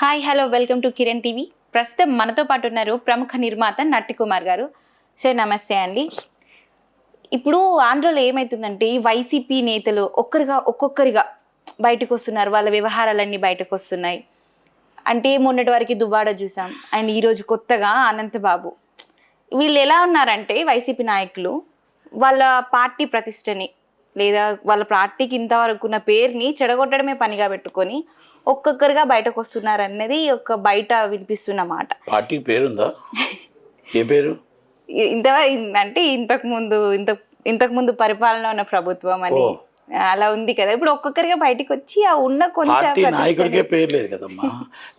Hi hello welcome to Kiran TV. ప్రస్తుతం మనతో పాటు ఉన్నారు ప్రముఖ నిర్మాత నట్టి కుమార్ గారు. సార్ నమస్తే అండి. ఇప్పుడు ఆంధ్రలో ఏమవుతుందంటే వైసీపీ నేతలు ఒక్కరిగా ఒక్కొక్కరిగా బయటకు వస్తున్నారు. వాళ్ళ వ్యవహారాలన్నీ బయటకు వస్తున్నాయి. అంటే మొన్నటి వరకు దువ్వాడ చూసాం. అండ్ ఈరోజు కొత్తగా అనంతబాబు. వీళ్ళు ఎలా ఉన్నారంటే వైసీపీ నాయకులు వాళ్ళ పార్టీ ప్రతిష్టని లేదా వాళ్ళ పార్టీకి ఇంతవరకు ఉన్న పేరుని చెడగొట్టడమే పనిగా పెట్టుకొని ఒక్కొక్కరుగా బయటకు వస్తున్నారు అన్నది ఒక బయట వినిపిస్తున్న మాట. పార్టీ పేరుందా? ఏ పేరు? ఇంత అంటే ఇంతకు ముందు ఇంత ఇంతకు ముందు పరిపాలన ఉన్న ప్రభుత్వం అని. అలా ఉంది కదా. ఇప్పుడు ఒక్కొక్కరిగా బయటకు వచ్చి ఆ ఉన్న కొంచెం నాయకుడికే పేరు లేదు కదమ్మా.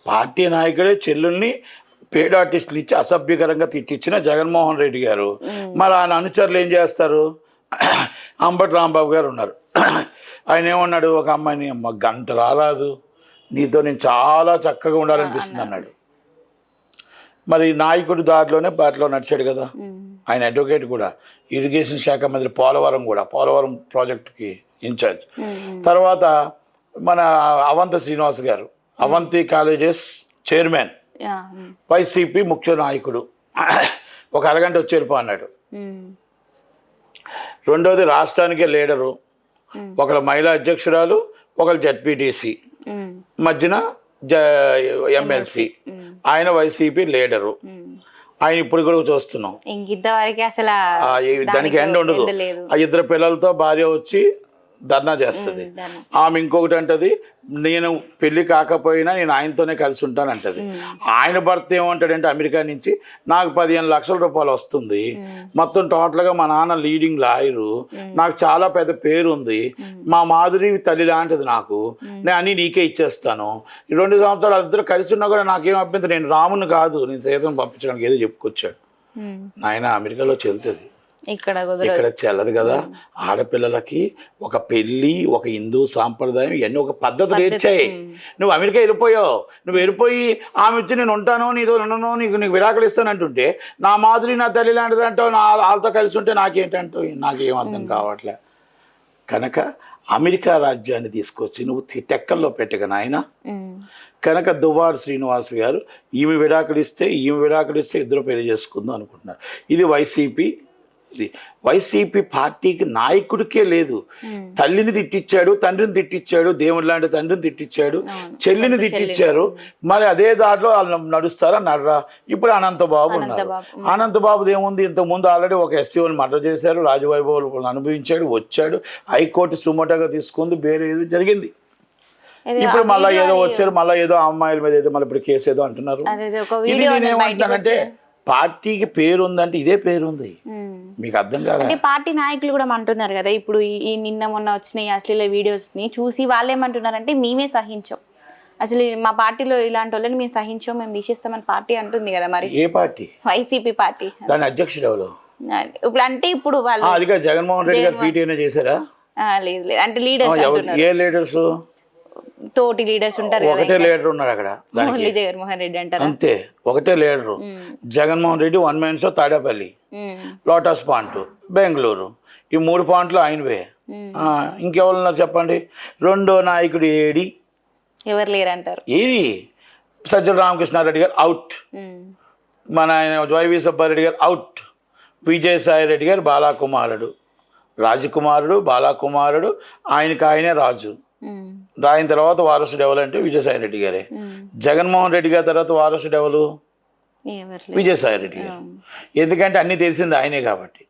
పార్టీ నాయకుడే చెల్లుల్ని పేడ్ ఆర్టిస్టులు ఇచ్చి అసభ్యకరంగా తిట్టించిన జగన్మోహన్ రెడ్డి గారు. మరి ఆయన అనుచరులు ఏం చేస్తారు? అంబటి రాంబాబు గారు ఉన్నారు. ఆయన ఏమన్నాడు? ఒక అమ్మాయిని అమ్మ గంట రారాదు. నీతో నేను చాలా చక్కగా ఉండాలనిపిస్తుంది అన్నాడు మరి నాయకుడు దారిలోనే బాటలో నడిచాడు కదా. ఆయన అడ్వకేట్ కూడా ఇరిగేషన్ శాఖ మంత్రి పోలవరం కూడా పోలవరం ప్రాజెక్టుకి ఇన్ఛార్జ్. తర్వాత మన అవంత శ్రీనివాస్ గారు అవంతి కాలేజెస్ చైర్మన్. వైసీపీ ముఖ్య నాయకుడు ఒక అరగంట వచ్చేరుపో అన్నాడు. రెండోది రాష్ట్రానికే లీడరు. ఒకళ్ళ మహిళా అధ్యక్షురాలు ఒకళ్ళు జడ్పీటీసీ. మధ్యన జ ఎమ్మెల్సీ. ఆయన వైసీపీ లీడరు. ఆయన ఇప్పుడు కూడా చూస్తున్నాం అసలు దానికి ఎండ్ ఉండదు ఆ ఇద్దరు పిల్లలతో భార్య వచ్చి ధర్నా చేస్తుంది. ఆమె ఇంకొకటి అంటది నేను పెళ్ళి కాకపోయినా నేను ఆయనతోనే కలిసి ఉంటాను అంటది ఆయన భర్త ఏమంటాడంటే అమెరికా నుంచి నాకు పదిహేను లక్షల రూపాయలు వస్తుంది. మొత్తం టోటల్గా మా నాన్న లీడింగ్ లాయరు నాకు చాలా పెద్ద పేరు ఉంది మా మాధురి తల్లి లాంటిది నాకు. నేను అన్ని నీకే ఇచ్చేస్తాను. ఈ రెండు సంవత్సరాలు ఇద్దరు కలిసి ఉన్నా కూడా నాకేం అభ్యంతరం నేను రాముని కాదు నేను సీతం పంపించడానికి ఏదో చెప్పుకొచ్చాడు. నాయన అమెరికాలో చెల్తుంది. ఇక్కడ చెల్లదు కదా. ఆడపిల్లలకి ఒక పెళ్ళి ఒక హిందూ సాంప్రదాయం ఇవన్నీ ఒక పద్ధతి నేర్చాయి. నువ్వు అమెరికా వెళ్ళిపోయావు. నువ్వు వెళ్ళిపోయి ఆమె వచ్చి నేను ఉంటాను నీతో ఉండను నీకు నీకు విడాకులు ఇస్తాను అంటుంటే నా మాదిరి నా తల్లి లాంటిది అంటావు నా వాళ్ళతో కలిసి ఉంటే నాకేంటంటావు నాకేం అర్థం కావట్లే. కనుక అమెరికా రాజ్యాన్ని తీసుకొచ్చి నువ్వు టెక్కల్లో పెట్టక నాయన. ఉమ్. కనుక దువ్వాడు శ్రీనివాస్ గారు ఈమె విడాకులు ఇస్తే ఈమె విడాకులు ఇస్తే ఇద్దరు పెళ్ళి చేసుకుందాం అనుకుంటున్నారు. ఇది వైసీపీ ఇది వైసీపీ పార్టీకి నాయకుడికే లేదు. తల్లిని తిట్టించాడు తండ్రిని తిట్టించాడు దేవుడు లాంటి తండ్రిని తిట్టించాడు చెల్లిని తిట్టించారు మరి అదే దారిలో వాళ్ళు నడుస్తారా నడరా? ఇప్పుడు అనంతబాబు ఉన్నారు. అనంతబాబు. అనంతబాబుది ఏముంది? ఇంతకుముందు ఆల్రెడీ ఒక ఎస్సీఓని మర్డర్ చేశారు రాజవైభవం అనుభవించాడు వచ్చాడు హైకోర్టు సుమోటోగా తీసుకుంది వేరే ఏదో జరిగింది. ఇప్పుడు మళ్ళీ ఏదో వచ్చారు మళ్ళీ ఏదో అమ్మాయిల మీద ఏదో మళ్ళీ ఇప్పుడు కేసు ఏదో అంటున్నారు. ఇది వీడియో పార్టీకి పేరు ఉందంటే ఇదే పేరు ఉంది. మీకు అర్థం కాదా? అంటే పార్టీ నాయకులు కూడా అంటున్నారు కదా ఇప్పుడు ఈ- నిన్న మొన్న వచ్చిన ఈ అశ్లీల వీడియోస్ని చూసి వాళ్ళు ఏమంటున్నారంటే మేమే సహించాం. అసలు మా పార్టీలో ఇలాంటి వాళ్ళని మేము సహించాం మేము తీసేస్తామని పార్టీ అంటుంది కదా మరి. ఏ పార్టీ? వైసీపీ పార్టీ. దాని అధ్యక్షుడు ఎవరు? ఇప్పుడు అంటే ఇప్పుడు వాళ్ళు ఆ, అదిగా జగన్మోహన్ రెడ్డి గారు ఫీట్ చేశారా? లేదు లేదు. అంటే లీడర్స్ ఏ లీడర్స్ తోటి లీడర్స్ ఉంటారు ఒకటే లీడర్ ఉన్నారు అక్కడ జగన్మోహన్ రెడ్డి అంటారా? అంతే ఒకటే leader. Jaganmohan Reddy one man show Tadepalli. Lotus point Bengaluru. ఈ మూడు పాయింట్లు ఆయనవే. ఇంకెవరున్నారు చెప్పండి? రెండో నాయకుడు ఏడి? ఎవరు లేరు అంటారు ఏది సజ్జల రామకృష్ణారెడ్డి గారు అవుట్. మన ఆయన వైవి సుబ్బారెడ్డి గారు అవుట్ విజయసాయి రెడ్డి గారు బాలాకుమారుడు. రాజకుమారుడు బాలాకుమారుడు ఆయనకి ఆయనే రాజు. ఆయన తర్వాత వారసుడు ఎవరంటే విజయసాయి రెడ్డి గారే. జగన్మోహన్ రెడ్డి గారి తర్వాత వారసుడు ఎవరు? విజయసాయి రెడ్డి గారు. ఎందుకంటే అన్నీ తెలిసింది ఆయనే కాబట్టి.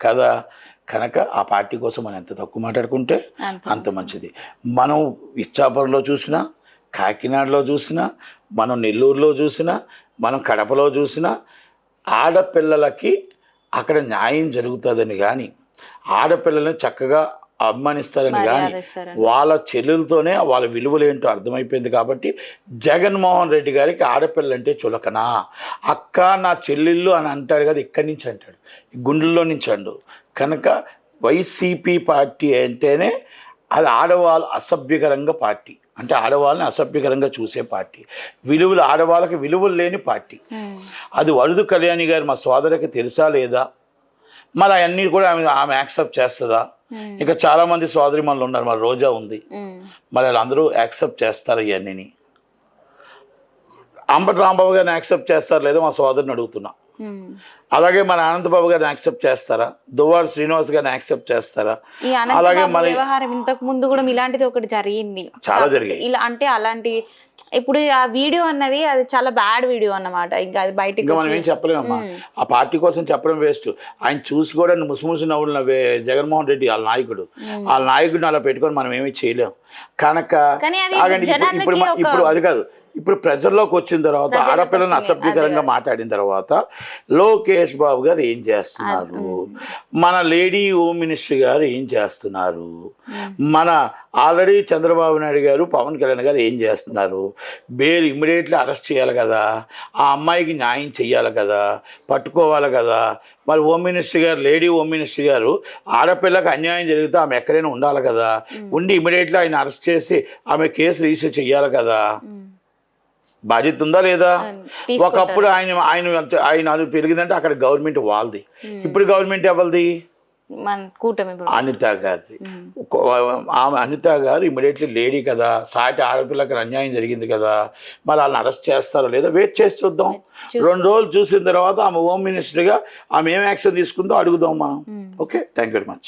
కదా? కనుక ఆ పార్టీ కోసం మనం ఎంత తక్కువ మాట్లాడుకుంటే అంత. మంచిది. మనం ఇచ్చాపురంలో చూసినా కాకినాడలో చూసినా మనం నెల్లూరులో చూసినా మనం కడపలో చూసినా ఆడపిల్లలకి అక్కడ న్యాయం జరుగుతుందని కానీ ఆడపిల్లల్ని చక్కగా అభిమానిస్తారని కానీ. వాళ్ళ చెల్లెలతోనే వాళ్ళ విలువలు ఏంటో అర్థమైపోయింది కాబట్టి జగన్మోహన్ రెడ్డి గారికి ఆడపిల్లంటే చులకనా. అక్క నా చెల్లెళ్ళు అని అంటాడు కదా ఇక్కడి నుంచి అంటాడు. గుండెల్లో నుంచి అండు. కనుక వైసీపీ పార్టీ అంటేనే అది ఆడవాళ్ళు అసభ్యకరంగా పార్టీ. అంటే ఆడవాళ్ళని అసభ్యకరంగా చూసే పార్టీ. విలువలు ఆడవాళ్ళకి విలువలు లేని పార్టీ. అది వరుదు కళ్యాణి గారు మా సోదరికి తెలుసా లేదా? మరి అవన్నీ కూడా ఆమె ఆమె యాక్సెప్ట్ చేస్తుందా. ఇంకా చాలా మంది సోదరి మనలు ఉన్నారు మరి రోజా ఉంది. మరి వాళ్ళందరూ యాక్సెప్ట్ చేస్తారు ఇవన్నీ అంబటి రాంబాబు గారిని యాక్సెప్ట్ చేస్తారు లేదో మా సోదరుని అడుగుతున్నా. అలాగే మన ఆనందబాబు గారిని యాక్సెప్ట్ చేస్తారా? దువ్వారు శ్రీనివాస్ గారిని యాక్సెప్ట్ చేస్తారా? అలాగే మరి వ్యవహారం ఇంతకు ముందు కూడా ఇలాంటిది ఒకటి జరిగింది. చాలా జరిగాయి. ఇలా అంటే అలాంటి ఇప్పుడు ఆ వీడియో అన్నది అది చాలా బ్యాడ్ వీడియో అన్నమాట. ఇంకా అది బయటికి ఇంకా మనం ఏం చెప్పలేమమ్మా. ఆ పార్టీ కోసం చెప్పడం వేస్ట్. ఆయన చూసి కూడా ముసుముసు నవ్వులు నవ్వే జగన్మోహన్ రెడ్డి వాళ్ళ నాయకుడు. వాళ్ళ నాయకుడిని అలా పెట్టుకొని మనం ఏమీ చేయలేం. కనుక ఇప్పుడు ఇప్పుడు అది కాదు. ఇప్పుడు ప్రజల్లోకి వచ్చిన తర్వాత ఆడపిల్లని. అసభ్యకరంగా మాట్లాడిన తర్వాత లోకేష్ బాబు గారు ఏం చేస్తున్నారు? మన లేడీ హోమ్ మినిస్టర్ గారు ఏం చేస్తున్నారు? మన ఆల్రెడీ చంద్రబాబు నాయుడు గారు పవన్ కళ్యాణ్ గారు ఏం చేస్తున్నారు? బేర్ ఇమ్మీడియట్లీ అరెస్ట్ చేయాలి కదా? ఆ అమ్మాయికి న్యాయం చెయ్యాలి కదా? పట్టుకోవాలి కదా? మరి హోమ్ మినిస్టర్ గారు లేడీ హోమ్ మినిస్టర్ గారు ఆడపిల్లకి అన్యాయం జరిగితే ఆమె ఎక్కడైనా ఉండాలి కదా? ఉండి ఇమ్మీడియట్లీ ఆయన అరెస్ట్ చేసి ఆమె కేసు రిజిస్టర్ చెయ్యాలి కదా. బాధ్యత ఉందా లేదా. ఒకప్పుడు ఆయన ఆయన ఆయన అది పెరిగిందంటే అక్కడ గవర్నమెంట్ వాళ్ళది. ఇప్పుడు గవర్నమెంట్ ఎవరిది? అనిత గారిది. ఆమె అనిత గారు ఇమీడియట్లీ లేడీ కదా. సాటి ఆడపిల్లకి అన్యాయం జరిగింది కదా. మరి వాళ్ళని అరెస్ట్ చేస్తారో లేదో వెయిట్ చేసి చూద్దాం. రెండు రోజులు చూసిన తర్వాత ఆమె హోమ్ మినిస్టర్గా ఆమె ఏం యాక్షన్ తీసుకుందో అడుగుదాం మనం. Okay? Thank you very much.